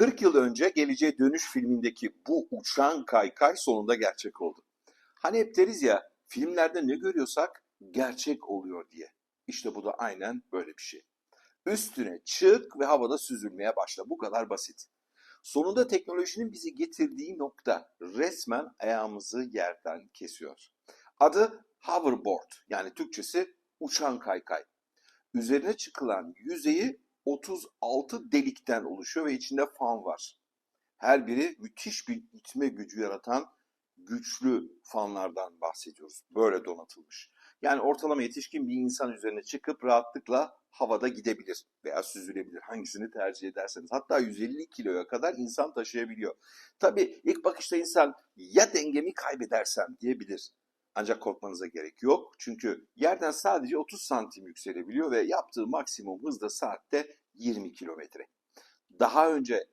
40 yıl önce Geleceğe Dönüş filmindeki bu uçan kaykay sonunda gerçek oldu. Hani hep deriz ya filmlerde ne görüyorsak gerçek oluyor diye. İşte bu da aynen böyle bir şey. Üstüne çık ve havada süzülmeye başla. Bu kadar basit. Sonunda teknolojinin bizi getirdiği nokta resmen ayağımızı yerden kesiyor. Adı hoverboard yani Türkçesi uçan kaykay. Üzerine çıkılan yüzeyi 36 delikten oluşuyor ve içinde fan var. Her biri müthiş bir itme gücü yaratan güçlü fanlardan bahsediyoruz. Böyle donatılmış. Yani ortalama yetişkin bir insan üzerine çıkıp rahatlıkla havada gidebilir veya süzülebilir. Hangisini tercih ederseniz. Hatta 150 kiloya kadar insan taşıyabiliyor. Tabii ilk bakışta insan ya dengemi kaybedersem diyebilir. Ancak korkmanıza gerek yok. Çünkü yerden sadece 30 santim yükselebiliyor ve yaptığı maksimum hız da saatte 20 kilometre. Daha önce